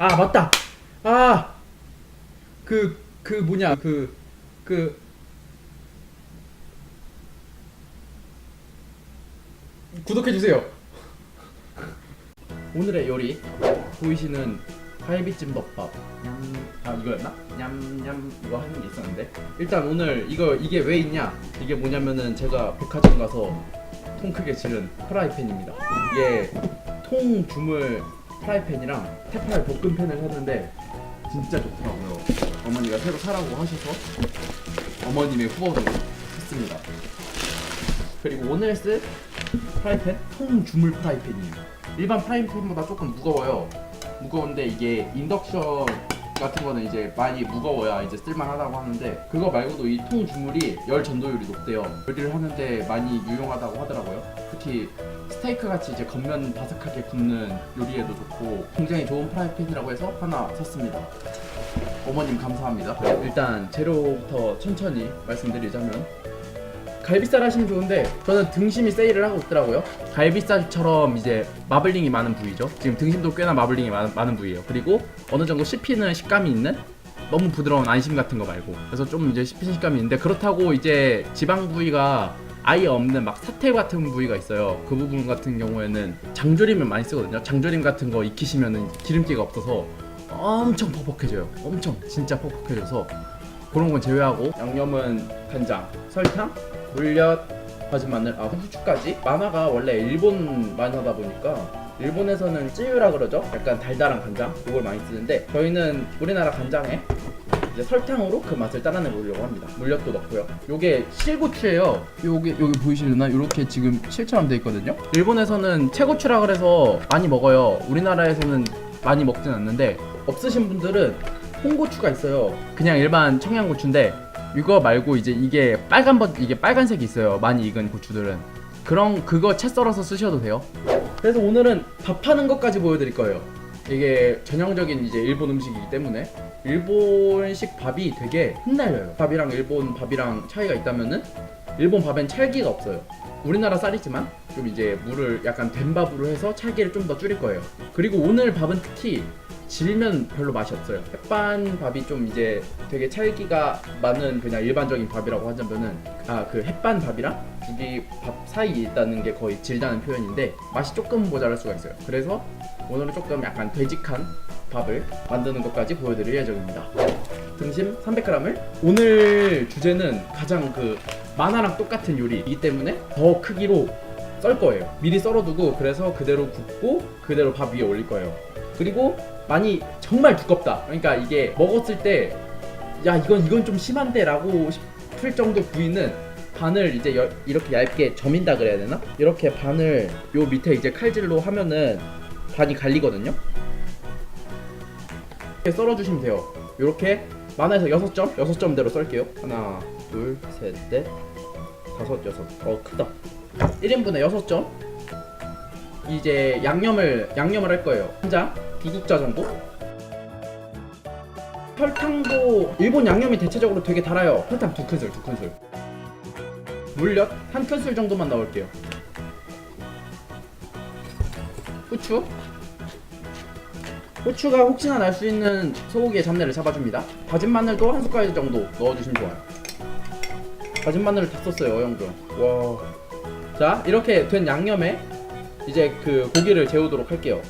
아 맞다. 아 그 그 뭐냐 그 그 구독해 주세요. 오늘의 요리 보이시는 갈비찜 덮밥 냠 아 이거였나? 냠냠 이거 하는 게 있었는데 일단 오늘 이거 이게 왜 있냐 이게 뭐냐면은 제가 백화점 가서 통 크게 지른 프라이팬입니다 이게 통 주물 프라이팬이랑 테팔 볶음팬을 샀는데 진짜 좋더라고요 어머니가 새로 사라고 하셔서 어머님의 후원으로 샀습니다 그리고 오늘 쓸 프라이팬 통 주물 프라이팬이에요 일반 프라이팬보다 조금 무거워요 무거운데 이게 인덕션 같은 거는 이제 많이 무거워야 이제 쓸만하다고 하는데 그거 말고도 이 통 주물이 열 전도율이 높대요. 요리를 하는데 많이 유용하다고 하더라고요. 특히 스테이크 같이 이제 겉면 바삭하게 굽는 요리에도 좋고 굉장히 좋은 프라이팬이라고 해서 하나 샀습니다. 어머님 감사합니다. 일단 재료부터 천천히 말씀드리자면 갈비살 하시면 좋은데 저는 등심이 세일을 하고 있더라고요. 갈비살처럼 이제 마블링이 많은 부위죠. 지금 등심도 꽤나 마블링이 많은, 많은 부위예요. 그리고 어느 정도 씹히는 식감이 있는 너무 부드러운 안심 같은 거 말고 그래서 좀 이제 씹히는 식감이 있는데 그렇다고 이제 지방 부위가 아예 없는 막 사태 같은 부위가 있어요. 그 부분 같은 경우에는 장조림을 많이 쓰거든요. 장조림 같은 거 익히시면은 기름기가 없어서 엄청 퍽퍽해져요. 엄청 진짜 퍽퍽해져서 그런 건 제외하고 양념은 간장, 설탕, 물엿, 다진 마늘, 아 후추까지 만화가 원래 일본 만화다 보니까 일본에서는 찌유라 그러죠. 약간 달달한 간장 그걸 많이 쓰는데 저희는 우리나라 간장에 이제 설탕으로 그 맛을 따라내 보려고 합니다. 물엿도 넣고요. 요게 실고추예요. 요게 여기 보이시려나? 이렇게 지금 실처럼 돼 있거든요. 일본에서는 채고추라 그래서 많이 먹어요. 우리나라에서는 많이 먹진 않는데 없으신 분들은 홍고추가 있어요. 그냥 일반 청양고추인데 이거 말고 이제 이게 빨간 버 이게 빨간색이 있어요. 많이 익은 고추들은 그런 그거 채 썰어서 쓰셔도 돼요. 그래서 오늘은 밥하는 것까지 보여드릴 거예요. 이게 전형적인 이제 일본 음식이기 때문에 일본식 밥이 되게 흩날려요. 밥이랑 일본 밥이랑 차이가 있다면은 일본 밥엔 찰기가 없어요. 우리나라 쌀이지만 좀 이제 물을 약간 된 밥으로 해서 찰기를 좀 더 줄일 거예요. 그리고 오늘 밥은 특히 질면 별로 맛이 없어요. 햇반 밥이 좀 이제 되게 찰기가 많은 그냥 일반적인 밥이라고 하자면은 아 그 햇반 밥이랑 고기 밥 사이에 있다는 게 거의 질다는 표현인데 맛이 조금 모자랄 수가 있어요. 그래서 오늘은 조금 약간 되직한 밥을 만드는 것까지 보여드릴 예정입니다. 등심 300g을 오늘 주제는 가장 그 만화랑 똑같은 요리이기 때문에 더 크기로 썰 거예요. 미리 썰어두고 그래서 그대로 굽고 그대로 밥 위에 올릴 거예요. 그리고 많이 정말 두껍다. 그러니까 이게 먹었을 때 야 이건 이건 좀 심한데라고 싶을 정도 부위는 반을 이제 여- 이렇게 얇게 점인다 그래야 되나? 이렇게 반을 요 밑에 이제 칼질로 하면은 반이 갈리거든요. 이렇게 썰어주시면 돼요. 이렇게 만화에서 6점, 6점대로 썰게요. 하나, 둘, 셋, 넷, 다섯, 여섯. 어 크다. 1인분에 6점. 이제 양념을 양념을 할 거예요. 한 장, 두 국자 정도. 설탕도 일본 양념이 대체적으로 되게 달아요. 설탕 두 큰술, 두 큰술. 물엿 한 큰술 정도만 넣을게요. 후추. 후추가 혹시나 날 수 있는 소고기의 잡내를 잡아줍니다. 다진 마늘도 한 숟가락 정도 넣어주시면 좋아요. 다진 마늘을 다 썼어요, 어영종. 와. 자, 이렇게 된 양념에 이제 그 고기를 재우도록 할게요.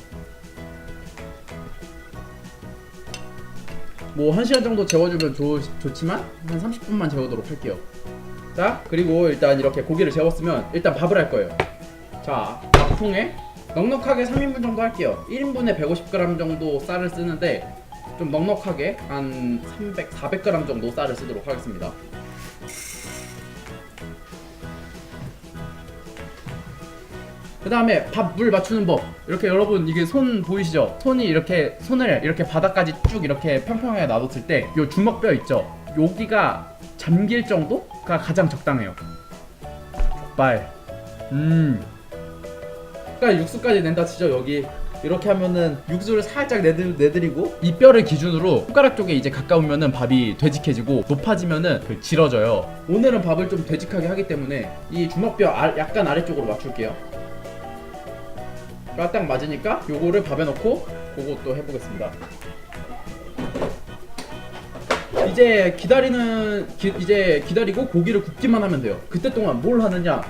뭐 1시간 정도 재워주면 좋, 좋지만 한 30분만 재우도록 할게요. 자, 그리고 일단 이렇게 고기를 재웠으면 일단 밥을 할 거예요. 자, 밥통에 넉넉하게 3인분 정도 할게요. 1인분에 150g 정도 쌀을 쓰는데 좀 넉넉하게 한 300, 400g 정도 쌀을 쓰도록 하겠습니다. 그 다음에 밥 물 맞추는 법 이렇게 여러분 이게 손 보이시죠? 손이 이렇게 손을 이렇게 바닥까지 쭉 이렇게 평평하게 놔뒀을 때요 주먹뼈 있죠? 여기가 잠길 정도가 가장 적당해요 족발 음 그러니까 육수까지 낸다 치죠 여기 이렇게 하면은 육수를 살짝 내드, 내드리고 이 뼈를 기준으로 손가락 쪽에 이제 가까우면은 밥이 되직해지고 높아지면은 그 질어져요 오늘은 밥을 좀 되직하게 하기 때문에 이 주먹뼈 아, 약간 아래쪽으로 맞출게요 딱 맞으니까 요거를 밥에 넣고 그것도 해보겠습니다. 이제 기다리는 기, 이제 기다리고 고기를 굽기만 하면 돼요. 그때 동안 뭘 하느냐?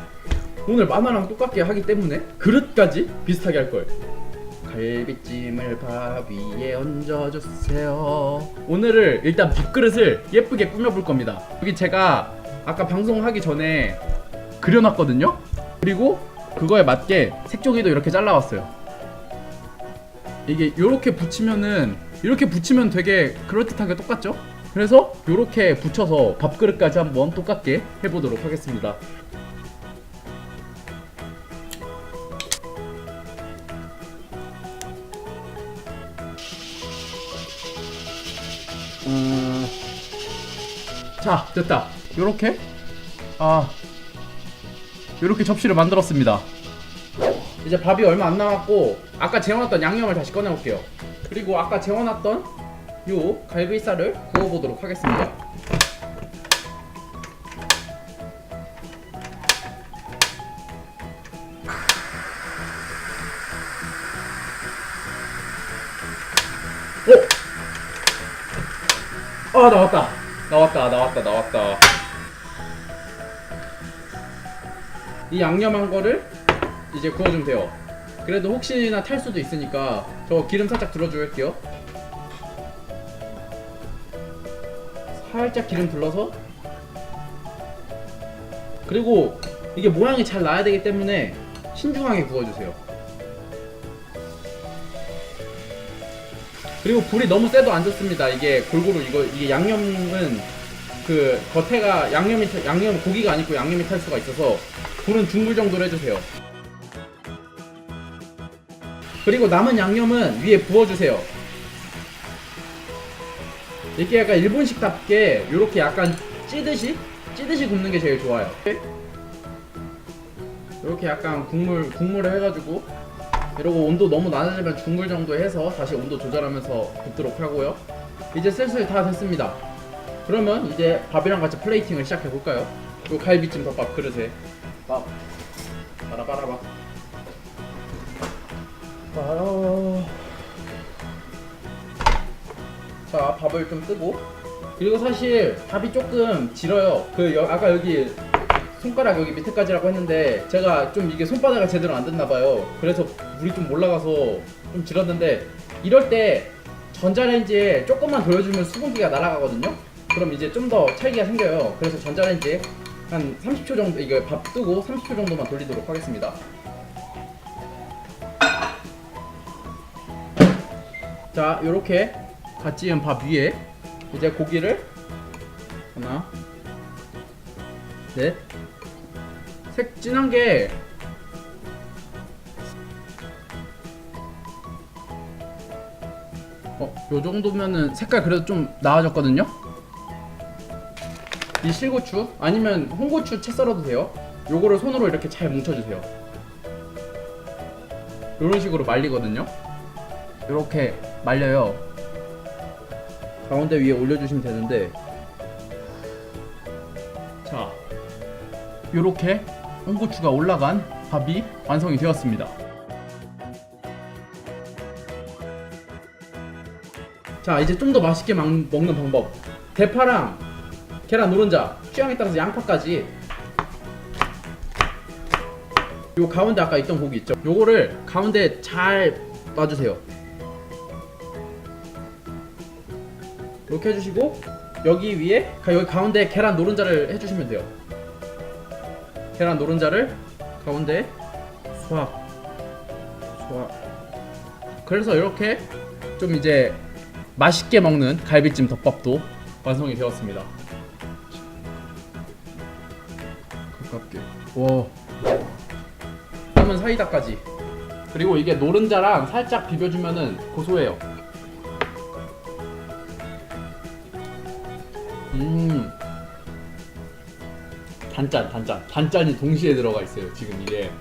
오늘 마마랑 똑같게 하기 때문에 그릇까지 비슷하게 할 걸. 갈비찜을 밥 위에 얹어주세요. 오늘을 일단 밥그릇을 예쁘게 꾸며볼 겁니다. 여기 제가 아까 방송하기 전에 그려놨거든요. 그리고 그거에 맞게 색종이도 이렇게 잘라왔어요. 이게 이렇게 붙이면은 이렇게 붙이면 되게 그럴듯하게 똑같죠? 그래서 이렇게 붙여서 밥그릇까지 한번 똑같게 해보도록 하겠습니다. 음... 자 됐다. 요렇게 아 요렇게 접시를 만들었습니다. 이제 밥이 얼마 안 남았고 아까 재워놨던 양념을 다시 꺼내볼게요. 그리고 아까 재워놨던 요 갈비살을 구워보도록 하겠습니다. 아 나왔다. 나왔다. 나왔다. 나왔다. 이 양념한 거를 이제 구워주면 돼요. 그래도 혹시나 탈 수도 있으니까 저 기름 살짝 둘러줄게요. 살짝 기름 둘러서 그리고 이게 모양이 잘 나야 되기 때문에 신중하게 구워주세요. 그리고 불이 너무 세도 안 좋습니다. 이게 골고루 이거 이게 양념은 그 겉에가 양념이 타- 양념 고기가 아니고 양념이 탈 수가 있어서 불은 중불 정도로 해주세요. 그리고 남은 양념은 위에 부어주세요. 이렇게 약간 일본식답게 이렇게 약간 찌듯이 찌듯이 굽는 게 제일 좋아요. 이렇게 약간 국물 국물을 해가지고 이러고 온도 너무 낮아지면 중불 정도 해서 다시 온도 조절하면서 굽도록 하고요. 이제 슬슬 다 됐습니다. 그러면 이제 밥이랑 같이 플레이팅을 시작해 볼까요? 요 갈비찜 덮밥 그릇에 밥 빨아. 빨아. 자 밥을 좀 뜨고 그리고 사실 밥이 조금 질어요. 그 여- 아까 여기 손가락 여기 밑에까지라고 했는데 제가 좀 이게 손바닥을 제대로 안 됐나 봐요. 그래서 물이 좀 올라가서 좀 질었는데 이럴 때 전자레인지에 조금만 돌려주면 수분기가 날아가거든요. 그럼 이제 좀 더 찰기가 생겨요. 그래서 전자레인지에 한 30초 정도 이거 밥 뜨고 30초 정도만 돌리도록 하겠습니다. 자, 요렇게 갓 지은 밥 위에 이제 고기를 하나, 넷, 색 진한 게 어, 요 정도면은 색깔 그래도 좀 나아졌거든요. 이 실고추 아니면 홍고추 채 썰어도 돼요. 요거를 손으로 이렇게 잘 뭉쳐주세요. 이런 식으로 말리거든요. 이렇게 말려요. 가운데 위에 올려주시면 되는데, 자, 이렇게 홍고추가 올라간 밥이 완성이 되었습니다. 자, 이제 좀 더 맛있게 막- 먹는 방법. 대파랑 계란 노른자, 취향에 따라서 양파까지. 요 가운데 아까 있던 고기 있죠? 요거를 가운데 잘 놔주세요. 이렇게 해주시고 여기 위에 가- 여기 가운데 계란 노른자를 해주시면 돼요. 계란 노른자를 가운데 수확 수확. 그래서 이렇게 좀 이제 맛있게 먹는 갈비찜 덮밥도 완성이 되었습니다. 가깝게. 와. 그러면 사이다까지. 그리고 이게 노른자랑 살짝 비벼주면은 고소해요. 음. 단짠, 단짠. 단짠이 동시에 들어가 있어요. 지금 이게.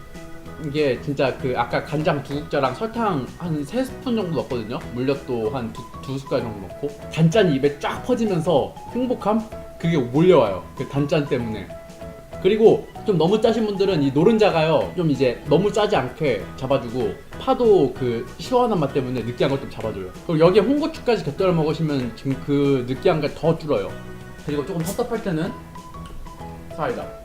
이게 진짜 그 아까 간장 두 국자랑 설탕 한 세 스푼 정도 넣었거든요. 물엿도 한 두 두 숟갈 정도 넣고 단짠이 입에 쫙 퍼지면서 행복함 그게 몰려와요. 그 단짠 때문에 그리고 좀 너무 짜신 분들은 이 노른자가요 좀 이제 너무 짜지 않게 잡아주고 파도 그 시원한 맛 때문에 느끼한 걸 좀 잡아줘요. 그리고 여기에 홍고추까지 곁들여 먹으시면 지금 그 느끼한 게 더 줄어요. 그리고 조금 섭섭할 때는 사이다.